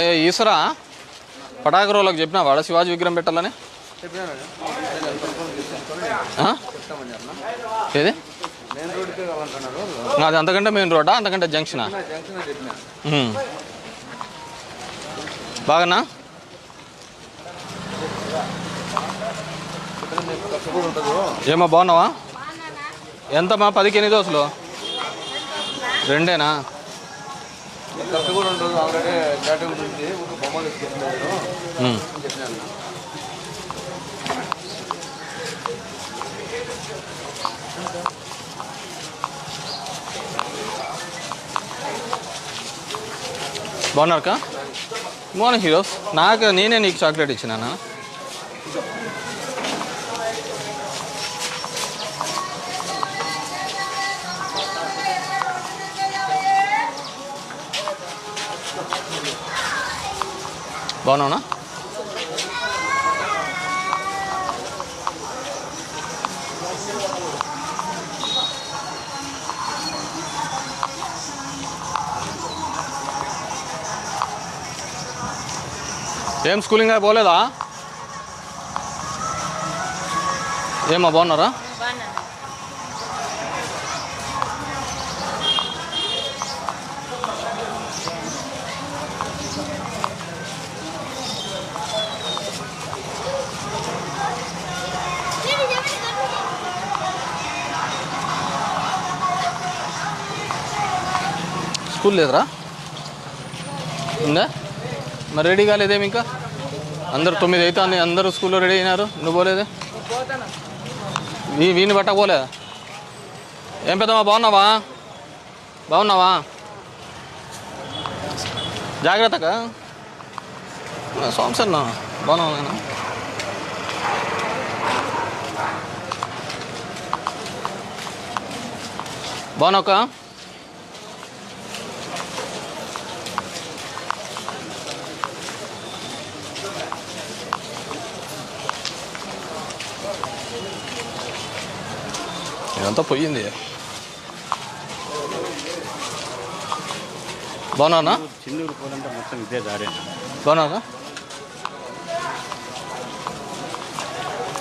ఏ ఈశ్వరా పటాకరోలకు చెప్పినా వాడ? శివాజీ విగ్రహం పెట్టాలని? ఏది? అది అంతకంటే మెయిన్ రోడ్డా అంతకంటే జంక్షనా జంక్షన్ ఏమో బాగున్నావా? ఎంతమ్మా పదికి ఎన్ని దోశలు రెండేనా? ఖర్చు కూడా ఉంటుంది. ఆల్రెడీ స్టార్టింగ్ నుంచి ఒక బొమ్మలు తీసుకెళ్ళారు ఉమ్. చెప్పినాను బాగున్నారకా బాగున్నా హీరోస్ నాకు నేనే నీకు చాక్లెట్ ఇచ్చినానా? బాగున్నావునా ఏం స్కూలింగ్ అయి పోలేదా? ఏమా బాగున్నారా? స్కూల్ లేదురా? ఉందా? మరి రెడీ కాలేదేమి ఇంకా? అందరు తొమ్మిది అవుతుంది అందరూ స్కూల్లో రెడీ అయినారు. నువ్వు పోలేదే? వీని బట్ట పోలేదా ఏం పెద్దమ్మా బాగున్నావా? బాగున్నావా? జాగ్రత్తగా. సోమసన్న బాగున్నావు నేను బాగున్నావుకా ఇదంతా పోయింది. బాగున్నానా చిన్నూరు పోలంటే మొత్తం ఇదే దారే బాగున్నానా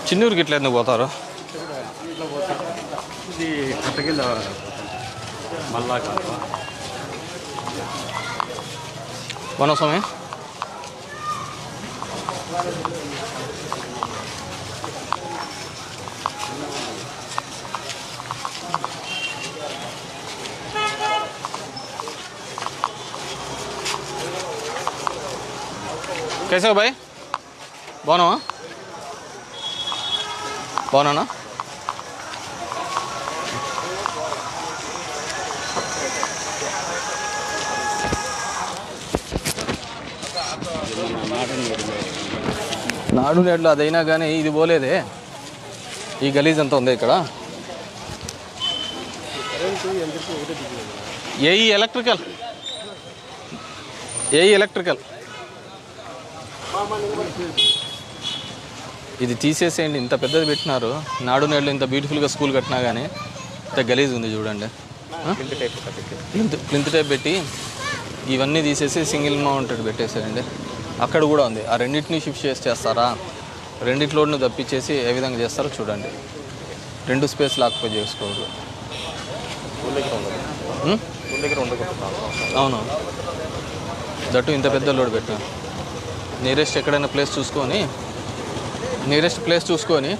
చిన్నూరుకి ఇట్లా ఎందుకు పోతారు? ఇది కొత్త కింద మళ్ళా కాదు బాగున్నా స్వామి? कैसे हो भाई बोनो हाँ बोनो ना నాడు నేడులో అదైనా కానీ ఇది పోలేదే. ఈ గలీజ్ అంతా ఉంది ఇక్కడ. ఏ ఎలక్ట్రికల్? ఏ ఎలక్ట్రికల్? ఇది తీసేసేయండి ఇంత పెద్దది పెట్టినారు. నాడు నేడులో ఇంత బ్యూటిఫుల్గా స్కూల్ కట్టినా కానీ ఇంత గలీజ్ ఉంది చూడండి. ఆ? ప్లింత్ ప్లింత్ టైప్ పెట్టి ఇవన్నీ తీసేసి సింగిల్ మౌంటెడ్ పెట్టేసారండి అక్కడ కూడా ఉంది. ఆ రెండింటిని షిఫ్ట్ చేసి చేస్తారా? రెండిట్లోని తప్పించేసి ఏ విధంగా చేస్తారో చూడండి. రెండు స్పేస్ లాక్పోయి చేసుకోవద్దు? అవును. దట్టు ఇంత పెద్ద లోడ్ పెట్టాను నియరెస్ట్ ఎక్కడైనా ప్లేస్ చూసుకొని నియరెస్ట్ ప్లేస్ చూసుకొని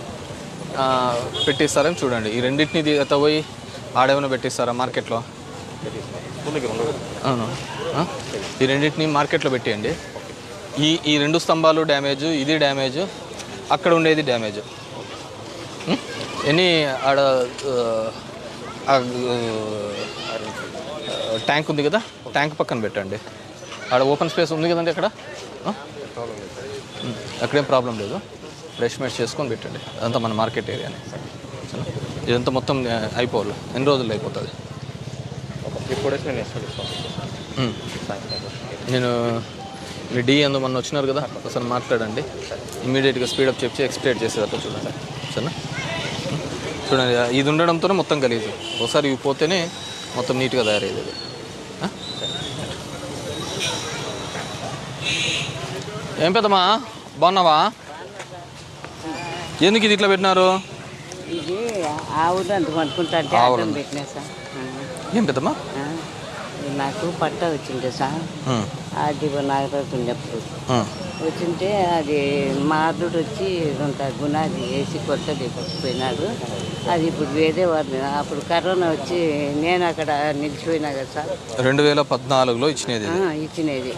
పెట్టిస్తారని చూడండి. ఈ రెండింటిని ఎత్త పోయి ఆడేమైనా పెట్టిస్తారా మార్కెట్లో? అవును. ఈ రెండింటిని మార్కెట్లో పెట్టేయండి. ఈ ఈ రెండు స్తంభాలు డ్యామేజ్ ఇది డ్యామేజ్ అక్కడ ఉండేది డ్యామేజ్ ఎనీ ఎన్ని ఆడ ట్యాంక్ ఉంది కదా? ట్యాంక్ పక్కన పెట్టండి. ఆడ ఓపెన్ స్పేస్ ఉంది కదండి అక్కడ? అక్కడేం ప్రాబ్లం లేదు. రెస్టిమేట్ చేసుకొని పెట్టండి. అదంతా మన మార్కెట్ ఏరియానే? ఇదంతా మొత్తం అయిపోవాలి. ఎన్ని రోజులు అయిపోతుంది. నేను మీ. డి అందు మొన్న వచ్చినారు కదా ఒకసారి మాట్లాడండి. ఇమీడియట్గా స్పీడప్ చెప్పి ఎక్స్ప్లెయిట్ చేసేటట్టు చూడండి. సరేనా? చూడండి ఇది ఉండడంతోనే మొత్తం గలీజు. ఒకసారి ఇవి పోతేనే మొత్తం నీట్గా తయారయ్యేది ఇది. ఆ? ఏం పెద్దమ్మా? బాగున్నావా? ఎందుకు ఇది ఇట్లా పెట్టినారు? ఏం పెద్దమ్మా? నాకు పట్ట వచ్చిండే సార్. అది ఉమ్. వచ్చింటే అది మా అల్లుడు వచ్చి కొంత గుణాది వేసి కొత్తది పోయినాడు అది ఇప్పుడు వేరే వాడిని అప్పుడు కరోనా వచ్చి నేను అక్కడ నిలిచిపోయినా కదా సార్. రెండు వేల పద్నాలుగులో ఇచ్చినది ఇచ్చినది.